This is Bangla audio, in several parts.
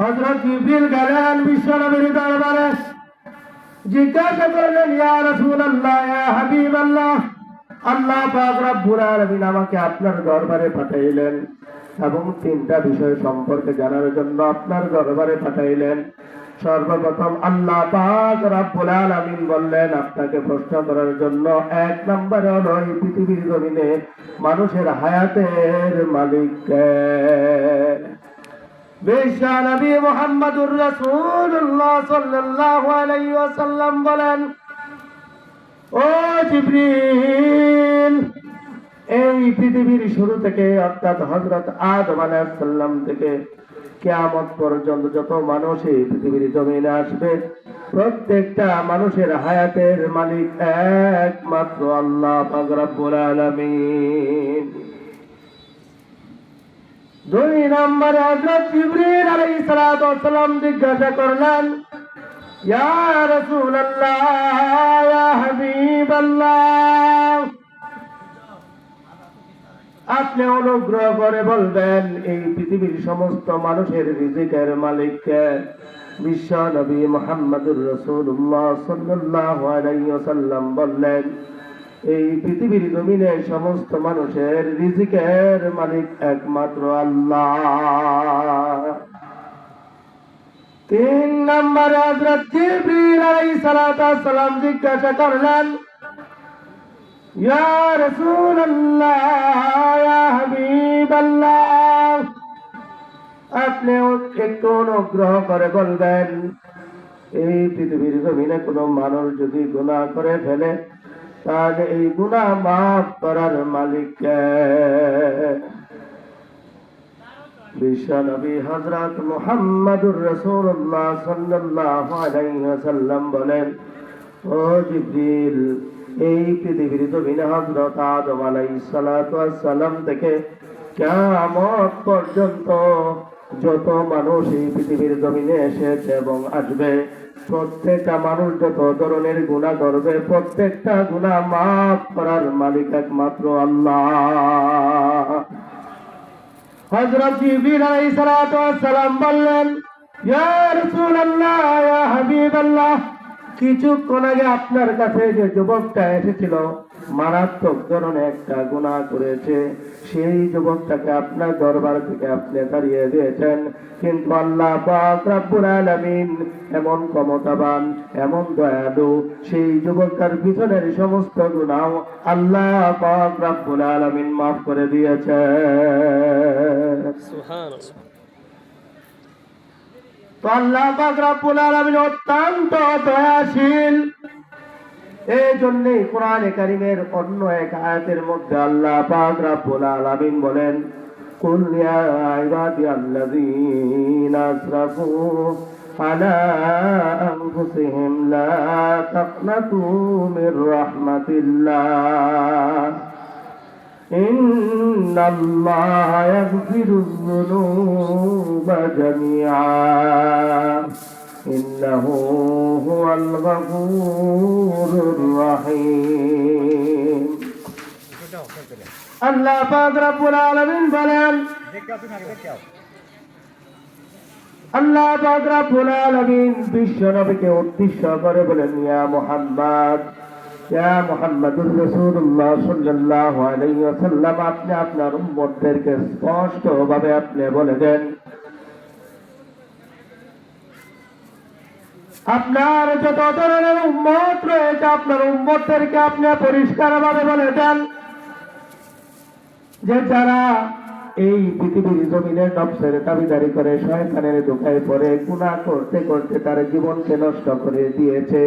হজরত জিবরিল গেলেন বিশ্বনবীর দরবারে জিজ্ঞাসা করলেন, ইয়া রাসূলুল্লাহ, ইয়া হাবিবাল্লাহ, আল্লাহ পাক রব্বুল আলামিন আমাকে আপনার দরবারে পাঠাইলেন এবং তিনটা বিষয় সম্পর্কে জানার জন্য আপনার দরবারে পাঠাইলেন সর্বপ্রথম আল্লাহ পাক রব্বুল আলামিন বললেন, আপনাকে প্রশ্ন করার জন্য এক নম্বরে হলো, এই পৃথিবীর জমিনে মানুষের হায়াতের মালিক? বিশ্বা নবী বলেন, ও এই পৃথিবীর শুরু থেকে অর্থাৎ হযরত আদম আলাইহিস সালাম থেকে কিয়ামত পর্যন্ত যত মানুষ এই পৃথিবীর জমিনে আসবে, প্রত্যেকটা মানুষের হায়াতের মালিক একমাত্র আল্লাহ পাক রব্বুল আলামিন। দুই নম্বরে হযরত জিবরিল আলাইহিস সালাতু ওয়াস সালাম জিজ্ঞাসা করলেন, ইয়া রাসূলুল্লাহ, ইয়া হাবিবাল্লাহ, আপনি অনুগ্রহ করে বলবেন, এই পৃথিবীর সমস্ত মানুষের রিজিকের মালিককে বিশ্ব নবী মোহাম্মদুর রসুল্লাহ সাল্লাল্লাহু আলাইহি ওয়াসাল্লাম বললেন এই পৃথিবীর জমিনে সমস্ত মানুষের রিজিকের মালিক একমাত্র আল্লাহ। তিন নম্বরে আলাইহিস সালাম জিজ্ঞাসা করলেন, ইয়া রাসূলুল্লাহ, ইয়া হাবিবাল্লাহ, আপনি একটু অনুগ্রহ করে বলবেন, এই পৃথিবীর জমিনে কোনো মানুষ যদি গুনাহ করে ফেলে তাহলে এই গুনাহ মাফ করার মালিক কে? বিশ্বনবী হযরত মুহাম্মদুর রাসূলুল্লাহ সাল্লাল্লাহু আলাইহি ওয়াসাল্লাম বলেন, ও জিবরিল, এই পৃথিবীর জমিনে হযরত আদম ওয়াস সালাম থেকে কিয়ামত পর্যন্ত যত মানুষ এই পৃথিবীর জমিনে এসেছে এবং আসবে, প্রত্যেকটা মানুষ যত ধরনের গুনাহ করবে, প্রত্যেকটা গুনাহ মাফ করার মালিক একমাত্র আল্লাহ। কিছুক্ষণ আগে আপনার কাছে যে যুবকটা এসেছিল মারাত্মক ধরনের একটা গুনাহ করেছে। সেই যুবকটাকে আপনার দরবার থেকে আপনি তাড়িয়ে দিয়েছেন। কিন্তু আল্লাহ আলামিন এমন ক্ষমতাবান এমন দয়ালু সেই যুবকটার পিছনের সমস্ত গুনাহ আল্লাহ পাক আলামিন মাফ করে দিয়েছে তো আল্লাহ রব্বুল আলামিন অত্যন্ত দয়াশীল। এই জন্যই কোরআনে কারিমের অন্য এক আয়াতের মধ্যে আল্লাহ পাক রব্বুল আলামিন বলেন قل يا عبادي الذين أسرفوا على أنفسهم لا تقنطوا من رحمة الله إن الله يغفر الذنوب جميعا إنه هو الغفور الرحيم আল্লাহ পাক রব্বুল আলামিন বলেন আল্লাহ পাক রব্বুল আলামিন বিশ্ব নবীকে উদ্দেশ্য করে বলেন ইয়া মুহাম্মদ ইয়া মুহাম্মাদুর রাসূলুল্লাহ সাল্লাল্লাহু আলাইহি ওয়াসাল্লাম আপনি আপনার উম্মতদেরকে স্পষ্ট ভাবে আপনি বলে দেন আপনার যত ধরনের উম্মত রয়েছে, আপনার উম্মতদেরকে আপনি পরিষ্কার ভাবে বলে দেন যে যারা এই পৃথিবীর জমিনে নবসের দাবিদারি করে, শয়তানের দোকায় পড়ে, গুনাহ করতে করতে তার জীবনকে নষ্ট করে দিয়েছে,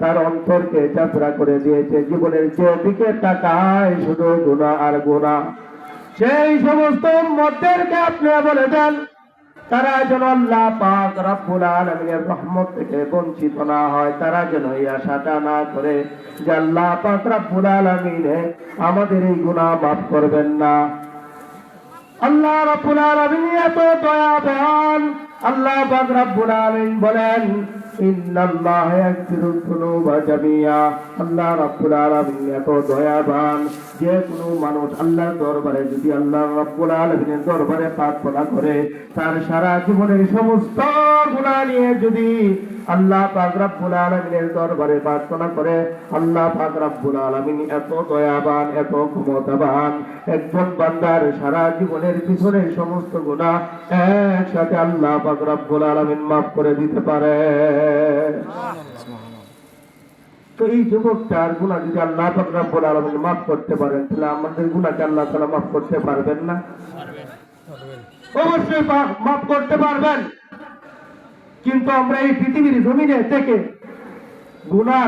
তার অন্তরকে চাপড়া করে দিয়েছে, জীবনের যে দিকে তাকায় শুধু গুনাহ আর গুনাহ। সেই সমস্ত মধ্যেরকে আপনি বলে দেন তারা যেন আল্লাহ পাক রব্বুল আলামিনের রহমত থেকে বঞ্চিত না হয়, তারা যেন এই আশাটা না করে যে আল্লাহ পাক রব্বুল আলামিনে আমাদের এই গুনাহ মাফ করবেন না। আল্লাহ রব্বুল আলামিন এত দয়াবান, আল্লাহ পাক রব্বুল আলামিন বলেন আল্লাহ রাব্বুল আলামিন এত দয়াবান যে কোনো মানুষ আল্লাহর দরবারে যদি আল্লাহ রাব্বুল আলামিনের দরবারে প্রার্থনা করে, তার সারা জীবনের সমস্ত গুনাহ নিয়ে যদি আল্লাহ পাক রব্বুল আলামিনের দরবারে প্রার্থনা করে আল্লাহ পাক রব্বুল আলামিন এত দয়াবান এত ক্ষমতাবান একজন বান্দার সারা জীবনের পিছনের সমস্ত গুনাহ একসাথে আল্লাহ পাক রব্বুল আলামিন মাফ করে দিতে পারে। তো এই যুবকটার গুনাহ যদি আল্লাহ পাক রব্বুল আলামিন মাফ করতে পারেন তাহলে আমাদের গুনাহকে আল্লাহ তাআলা মাফ করতে পারবেন না? অবশ্যই মাফ করতে পারবেন। কিন্তু আমরা এই পৃথিবীর জমিনে থেকে গুনাহ